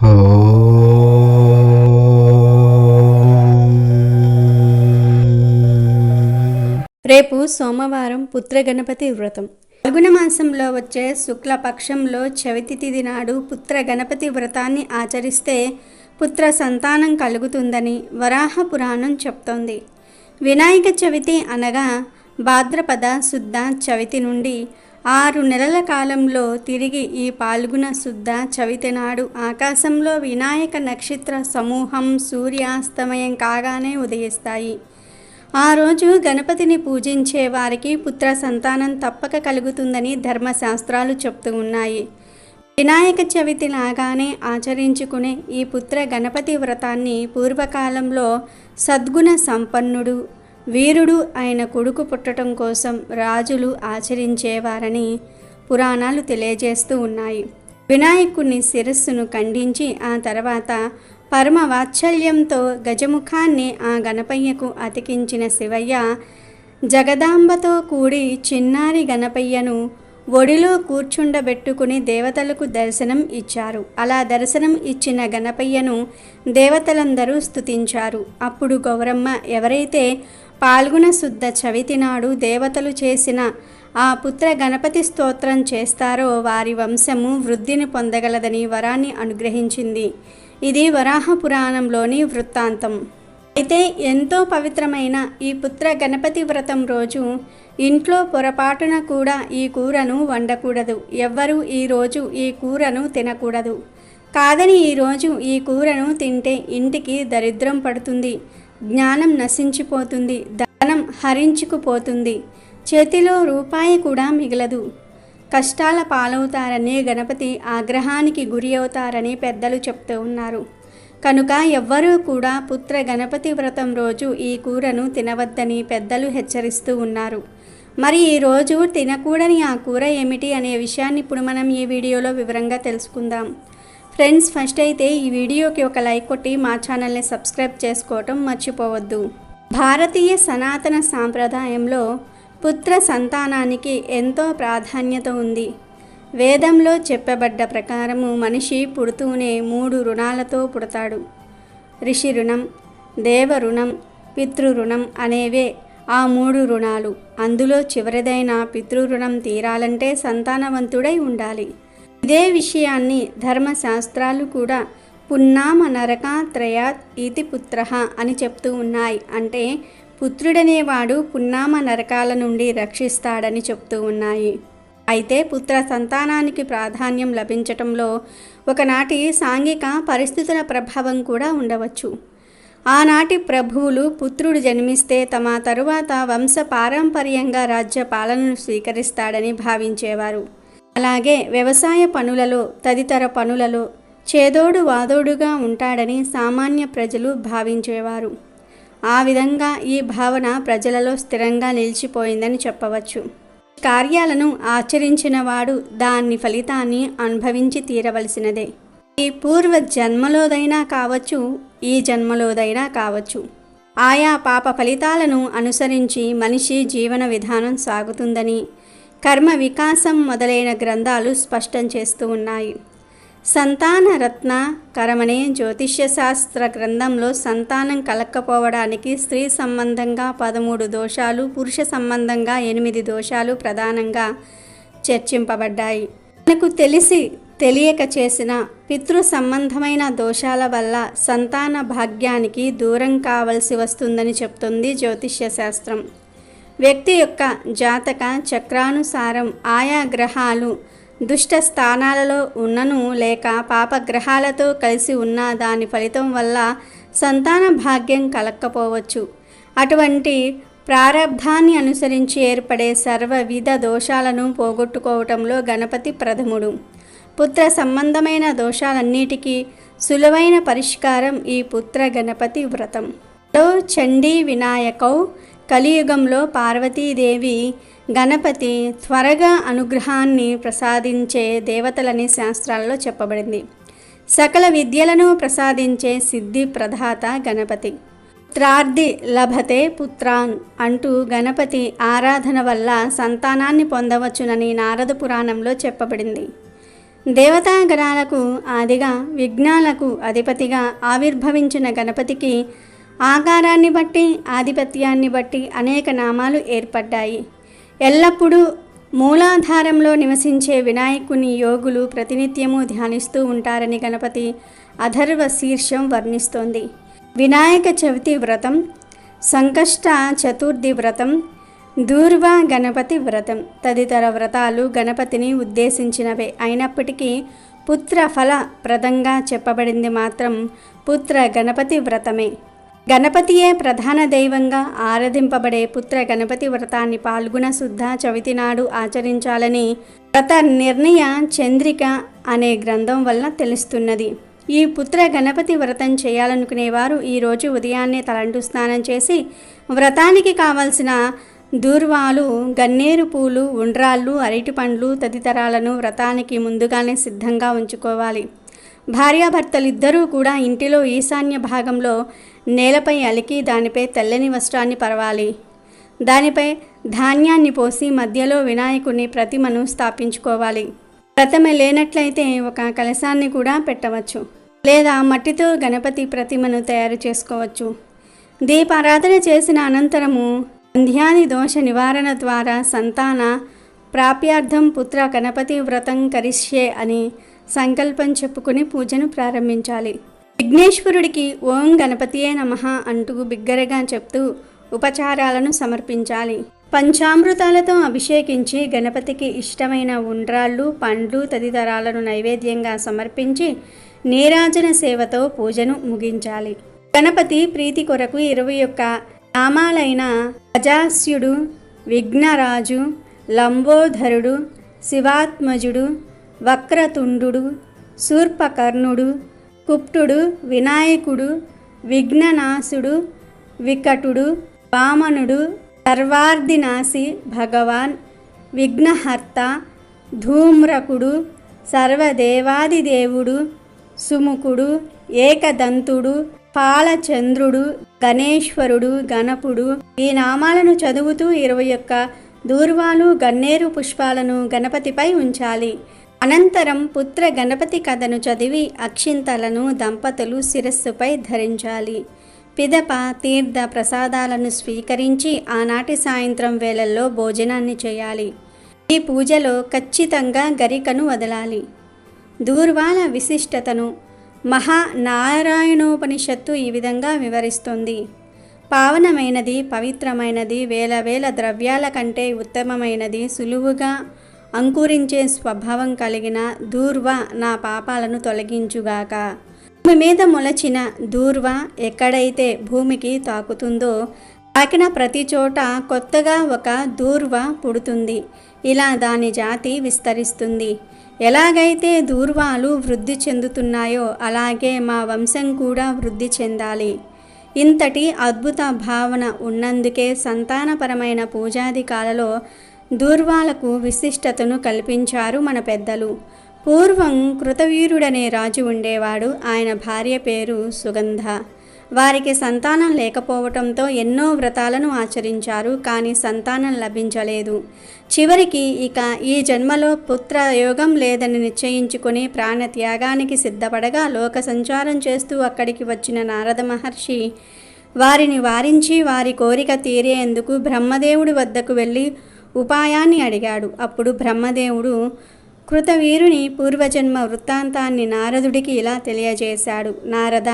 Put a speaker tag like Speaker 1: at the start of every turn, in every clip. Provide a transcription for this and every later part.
Speaker 1: రేపు సోమవారం పుత్ర గణపతి వ్రతం. ఫల్గుణ మాసంలో వచ్చే శుక్లపక్షంలో చవితి తిథి నాడు పుత్ర గణపతి వ్రతాన్ని ఆచరిస్తే పుత్ర సంతానం కలుగుతుందని వరాహ పురాణం చెప్తోంది. వినాయక చవితి అనగా భాద్రపద శుద్ధ చవితి నుండి ఆరు నెలల కాలంలో తిరిగి ఈ పాల్గొన శుద్ధ చవితి నాడు ఆకాశంలో వినాయక నక్షత్ర సమూహం సూర్యాస్తమయం కాగానే ఉదయిస్తాయి. ఆ రోజు గణపతిని పూజించే వారికి పుత్ర సంతానం తప్పక కలుగుతుందని ధర్మశాస్త్రాలు చెప్తూ ఉన్నాయి. వినాయక చవితి లాగానే ఆచరించుకునే ఈ పుత్ర గణపతి వ్రతాన్ని పూర్వకాలంలో సద్గుణ సంపన్నుడు వీరుడు ఆయన కొడుకు పుట్టడం కోసం రాజులు ఆచరించేవారని పురాణాలు తెలియజేస్తూ ఉన్నాయి. వినాయకుని శిరస్సును ఖండించి ఆ తర్వాత పరమ వాత్సల్యంతో గజముఖాన్ని ఆ గణపయ్యకు అతికించిన శివయ్య జగదాంబతో కూడి చిన్నారి గణపయ్యను ఒడిలో కూర్చుండబెట్టుకుని దేవతలకు దర్శనం ఇచ్చారు. అలా దర్శనం ఇచ్చిన గణపయ్యను దేవతలందరూ స్తుతించారు. అప్పుడు గౌరమ్మ ఎవరైతే పాల్గొన శుద్ధ చవితి నాడు దేవతలు చేసిన ఆ పుత్ర గణపతి స్తోత్రం చేస్తారో వారి వంశము వృద్ధిని పొందగలదని వరాన్ని అనుగ్రహించింది. ఇది వరాహ పురాణంలోని వృత్తాంతం. అయితే ఎంతో పవిత్రమైన ఈ పుత్ర గణపతి వ్రతం రోజు ఇంట్లో పొరపాటున కూడా ఈ కూరను వండకూడదు. ఎవ్వరూ ఈరోజు ఈ కూరను తినకూడదు. కాదని ఈరోజు ఈ కూరను తింటే ఇంటికి దరిద్రం పడుతుంది. జ్ఞానం నశించిపోతుంది ధనం హరించుకుపోతుంది. చేతిలో రూపాయి కూడా మిగలదు. కష్టాల పాలవుతారని గణపతి ఆగ్రహానికి గురి అవుతారని పెద్దలు చెప్తూ ఉన్నారు. కనుక ఎవ్వరూ కూడా పుత్ర గణపతి వ్రతం రోజు ఈ కూరను తినవద్దని పెద్దలు హెచ్చరిస్తూ ఉన్నారు. మరి ఈ రోజు తినకూడని ఆ కూర ఏమిటి అనే విషయాన్ని ఇప్పుడు మనం ఈ వీడియోలో వివరంగా తెలుసుకుందాం. ఫ్రెండ్స్ ఫస్ట్ అయితే ఈ వీడియోకి ఒక లైక్ కొట్టి మా ఛానల్ని సబ్స్క్రైబ్ చేసుకోవటం మర్చిపోవద్దు. భారతీయ సనాతన సాంప్రదాయంలో పుత్ర సంతానానికి ఎంతో ప్రాధాన్యత ఉంది. వేదంలో చెప్పబడ్డ ప్రకారము మనిషి పుడుతూనే మూడు రుణాలతో పుడతాడు. ఋషి రుణం దేవ రుణం పితృరుణం అనేవే ఆ మూడు రుణాలు. అందులో చివరిదైన పితృరుణం తీరాలంటే సంతానవంతుడై ఉండాలి. ఇదే విషయాన్ని ధర్మశాస్త్రాలు కూడా పున్నామ నరకాత్రయాత్ ఇతి పుత్ర అని చెప్తూ ఉన్నాయి. అంటే పుత్రుడనేవాడు పున్నామ నరకాల నుండి రక్షిస్తాడని చెప్తూ ఉన్నాయి. అయితే పుత్ర సంతానానికి ప్రాధాన్యం లభించటంలో ఒకనాటి సాంఘిక పరిస్థితుల ప్రభావం కూడా ఉండవచ్చు. ఆనాటి ప్రభువులు పుత్రుడు జన్మిస్తే తమ తరువాత వంశ పారంపర్యంగా రాజ్య పాలనను స్వీకరిస్తాడని భావించేవారు. అలాగే వ్యవసాయ పనులలో తదితర పనులలో చేదోడు వాదోడుగా ఉంటాడని సామాన్య ప్రజలు భావించేవారు. ఆ విధంగా ఈ భావన ప్రజలలో స్థిరంగా నిలిచిపోయిందని చెప్పవచ్చు. కార్యాలను ఆచరించిన వాడు దాని ఫలితాన్ని అనుభవించి తీరవలసినదే. ఈ పూర్వ జన్మలోదైనా కావచ్చు ఈ జన్మలోదైనా కావచ్చు. ఆయా పాప ఫలితాలను అనుసరించి మనిషి జీవన విధానం సాగుతుందని కర్మ వికాసం మొదలైన గ్రంథాలు స్పష్టం చేస్తూ ఉన్నాయి. సంతాన రత్న కరమనే జ్యోతిష్య శాస్త్ర గ్రంథంలో సంతానం కలక్కపోవడానికి స్త్రీ సంబంధంగా పదమూడు దోషాలు పురుష సంబంధంగా ఎనిమిది దోషాలు ప్రధానంగా చర్చింపబడ్డాయి. మనకు తెలిసి తెలియక చేసిన పితృ సంబంధమైన దోషాల వల్ల సంతాన భాగ్యానికి దూరం కావలసి వస్తుందని చెప్తుంది జ్యోతిష్య శాస్త్రం. వ్యక్తి యొక్క జాతక చక్రానుసారం ఆయా గ్రహాలు దుష్ట స్థానాలలో ఉన్నను లేక పాపగ్రహాలతో కలిసి ఉన్న దాని ఫలితం వల్ల సంతాన భాగ్యం కలక్కపోవచ్చు. అటువంటి ప్రారబ్ధాన్ని అనుసరించి ఏర్పడే సర్వవిధ దోషాలను పోగొట్టుకోవటంలో గణపతి ప్రథముడు. పుత్ర సంబంధమైన దోషాలన్నిటికీ సులువైన పరిష్కారం ఈ పుత్ర గణపతి వ్రతం. చండీ వినాయకౌ కలియుగంలో పార్వతీదేవి గణపతి త్వరగా అనుగ్రహాన్ని ప్రసాదించే దేవతలని శాస్త్రాల్లో చెప్పబడింది. సకల విద్యలను ప్రసాదించే సిద్ధి ప్రధాత గణపతి. త్రార్ది లభతే పుత్రాన్ అంటూ గణపతి ఆరాధన వల్ల సంతానాన్ని పొందవచ్చునని నారద పురాణంలో చెప్పబడింది. దేవతాగణాలకు ఆదిగా విఘ్నాలకు అధిపతిగా ఆవిర్భవించిన గణపతికి ఆకారాన్ని బట్టి ఆధిపత్యాన్ని బట్టి అనేక నామాలు ఏర్పడ్డాయి. ఎల్లప్పుడూ మూలాధారంలో నివసించే వినాయకుని యోగులు ప్రతినిత్యము ధ్యానిస్తూ ఉంటారని గణపతి అధర్వ శీర్షం వర్ణిస్తోంది. వినాయక చవితి వ్రతం సంకష్ట చతుర్థి వ్రతం దూర్వ గణపతి వ్రతం తదితర వ్రతాలు గణపతిని ఉద్దేశించినవే. అయినప్పటికీ పుత్ర ఫల ప్రదంగా చెప్పబడింది మాత్రం పుత్ర గణపతి వ్రతమే. గణపతియే ప్రధాన దైవంగా ఆరాధింపబడే పుత్ర గణపతి వ్రతాన్ని పాల్గొన శుద్ధ చవితి నాడు ఆచరించాలని వ్రత నిర్ణయ చంద్రిక అనే గ్రంథం వలన తెలుస్తున్నది. ఈ పుత్ర గణపతి వ్రతం చేయాలనుకునేవారు ఈరోజు ఉదయాన్నే తలంటు స్నానం చేసి వ్రతానికి కావలసిన దూర్వాలు గన్నేరు పూలు ఉండ్రాళ్ళు అరటి పండ్లు తదితరాలను వ్రతానికి ముందుగానే సిద్ధంగా ఉంచుకోవాలి. భార్యాభర్తలిద్దరూ కూడా ఇంటిలో ఈశాన్య భాగంలో నేలపై అలికి దానిపై తెల్లని వస్త్రాన్ని పరవాలి. దానిపై ధాన్యాన్ని పోసి మధ్యలో వినాయకుని ప్రతిమను స్థాపించుకోవాలి. ప్రతిమ లేనట్లయితే ఒక కలశాన్ని కూడా పెట్టవచ్చు. లేదా మట్టితో గణపతి ప్రతిమను తయారు చేసుకోవచ్చు. దీపారాధన చేసిన అనంతరము సంధ్యాది దోష నివారణ ద్వారా సంతాన ప్రాప్యార్థం పుత్ర గణపతి వ్రతం కరిష్యే అని సంకల్పం చెప్పుకుని పూజను ప్రారంభించాలి. విఘ్నేశ్వరుడికి ఓం గణపతియే నమః అంటూ బిగ్గరగా చెప్తూ ఉపచారాలను సమర్పించాలి. పంచామృతాలతో అభిషేకించి గణపతికి ఇష్టమైన ఉండ్రాళ్ళు పండ్లు తదితరాలను నైవేద్యంగా సమర్పించి నీరాజన సేవతో పూజను ముగించాలి. గణపతి ప్రీతి కొరకు ఇరవై ఒక్క నామాలైన అజాస్యుడు విఘ్నరాజు లంబోధరుడు శివాత్మజుడు వక్రతుండు శూర్పకర్ణుడు కుప్తుడు వినాయకుడు విఘ్ననాశుడు వికటుడు వామనుడు సర్వార్ధినాశి భగవాన్ విఘ్నహర్త ధూమ్రకుడు సర్వదేవాదిదేవుడు సుముఖుడు ఏకదంతుడు పాలచంద్రుడు గణేశ్వరుడు గణపుడు ఈ నామాలను చదువుతూ ఇరవై ఒక్క దూర్వాలు గన్నేరు పుష్పాలను గణపతిపై ఉంచాలి. అనంతరం పుత్ర గణపతి కథను చదివి అక్షింతలను దంపతులు శిరస్సుపై ధరించాలి. పిదప తీర్థ ప్రసాదాలను స్వీకరించి ఆనాటి సాయంత్రం వేళల్లో భోజనాన్ని చేయాలి. ఈ పూజలో ఖచ్చితంగా గరికను వదలాలి. దూర్వాల విశిష్టతను మహానారాయణోపనిషత్తు ఈ విధంగా వివరిస్తుంది. పావనమైనది పవిత్రమైనది వేల వేల ద్రవ్యాల కంటే ఉత్తమమైనది సులువుగా అంకురించే స్వభావం కలిగిన దూర్వ నా పాపాలను తొలగించుగాక. భూమి మీద మొలచిన దూర్వ ఎక్కడైతే భూమికి తాకుతుందో తాకిన ప్రతి చోట కొత్తగా ఒక దూర్వ పుడుతుంది. ఇలా దాని జాతి విస్తరిస్తుంది. ఎలాగైతే దూర్వాలు వృద్ధి చెందుతున్నాయో అలాగే మా వంశం కూడా వృద్ధి చెందాలి. ఇంతటి అద్భుత భావన ఉన్నందుకే సంతానపరమైన పూజాధికాలలో దూర్వాలకు విశిష్టతను కల్పించారు మన పెద్దలు. పూర్వం కృతవీరుడనే రాజు ఉండేవాడు. ఆయన భార్య పేరు సుగంధ. వారికి సంతానం లేకపోవటంతో ఎన్నో వ్రతాలను ఆచరించారు కానీ సంతానం లభించలేదు. చివరికి ఇక ఈ జన్మలో పుత్ర యోగం లేదని నిశ్చయించుకుని ప్రాణత్యాగానికి సిద్ధపడగా లోక సంచారం చేస్తూ అక్కడికి వచ్చిన నారద మహర్షి వారిని వారించి వారి కోరిక తీరేందుకు బ్రహ్మదేవుడి వద్దకు వెళ్ళి ఉపాయాన్ని అడిగాడు. అప్పుడు బ్రహ్మదేవుడు కృతవీరుని పూర్వజన్మ వృత్తాంతాన్ని నారదుడికి ఇలా తెలియజేశాడు. నారద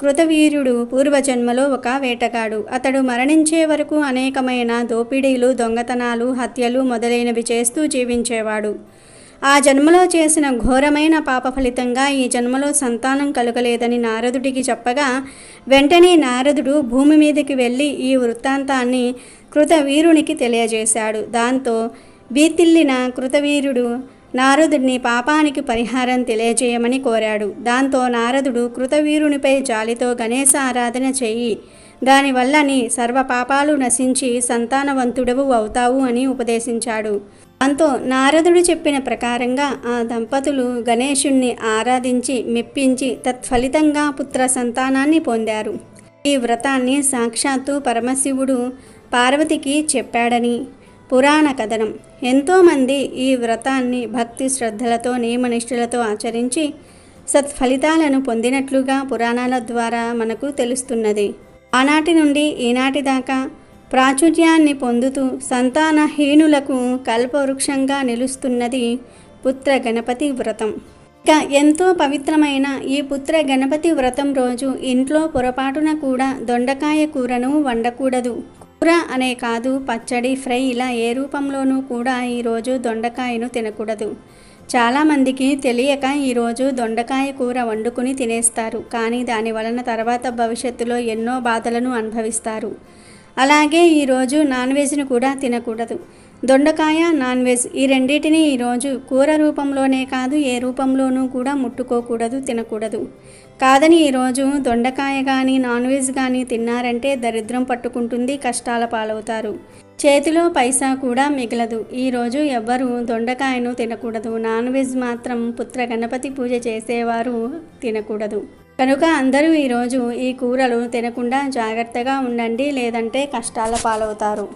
Speaker 1: కృతవీరుడు పూర్వజన్మలో ఒక వేటగాడు. అతడు మరణించే వరకు అనేకమైన దోపిడీలు దొంగతనాలు హత్యలు మొదలైనవి చేస్తూ జీవించేవాడు. ఆ జన్మలో చేసిన ఘోరమైన పాప ఫలితంగా ఈ జన్మలో సంతానం కలుగలేదని నారదుడికి చెప్పగా వెంటనే నారదుడు భూమి మీదకి వెళ్ళి ఈ వృత్తాంతాన్ని కృతవీరునికి తెలియజేశాడు. దాంతో బీతిల్లిన కృతవీరుడు నారదుడిని పాపానికి పరిహారం తెలియజేయమని కోరాడు. దాంతో నారదుడు కృతవీరునిపై జాలితో గణేశ ఆరాధన చేయి. దానివల్ల నీ సర్వ పాపాలు నశించి సంతానవంతుడవు అవుతావు అని ఉపదేశించాడు. దాంతో నారదుడు చెప్పిన ప్రకారంగా ఆ దంపతులు గణేశుణ్ణి ఆరాధించి మెప్పించి తత్ఫలితంగా పుత్ర సంతానాన్ని పొందారు. ఈ వ్రతాన్ని సాక్షాత్తు పరమశివుడు పార్వతికి చెప్పాడని పురాణ కథనం. ఎంతోమంది ఈ వ్రతాన్ని భక్తి శ్రద్ధలతో నియమనిష్ఠులతో ఆచరించి సత్ఫలితాలను పొందినట్లుగా పురాణాల ద్వారా మనకు తెలుస్తున్నది. ఆనాటి నుండి ఈనాటి దాకా ప్రాచుర్యాన్ని పొందుతూ సంతానహీనులకు కల్పవృక్షంగా నిలుస్తున్నది పుత్ర గణపతి వ్రతం. ఇక ఎంతో పవిత్రమైన ఈ పుత్ర గణపతి వ్రతం రోజు ఇంట్లో పొరపాటున కూడా దొండకాయ కూరను వండకూడదు. కూర అనే కాదు పచ్చడి ఫ్రై ఇలా ఏ రూపంలోనూ కూడా ఈరోజు దొండకాయను తినకూడదు. చాలామందికి తెలియక ఈరోజు దొండకాయ కూర వండుకుని తినేస్తారు. కానీ దాని వలన తర్వాత భవిష్యత్తులో ఎన్నో బాధలను అనుభవిస్తారు. అలాగే ఈరోజు నాన్ వెజ్ను కూడా తినకూడదు. దొండకాయ నాన్ వెజ్ ఈ రెండింటిని ఈరోజు కూర రూపంలోనే కాదు ఏ రూపంలోనూ కూడా ముట్టుకోకూడదు తినకూడదు. కాదని ఈరోజు దొండకాయ కానీ నాన్ వెజ్ కానీ తిన్నారంటే దరిద్రం పట్టుకుంటుంది కష్టాల పాలవుతారు. చేతిలో పైసా కూడా మిగలదు. ఈరోజు ఎవ్వరూ దొండకాయను తినకూడదు. నాన్ వెజ్ మాత్రం పుత్ర గణపతి పూజ చేసేవారు తినకూడదు. కనుక అందరూ ఈరోజు ఈ కూరలు తినకుండా జాగ్రత్తగా ఉండండి లేదంటే కష్టాల పాలవుతారు.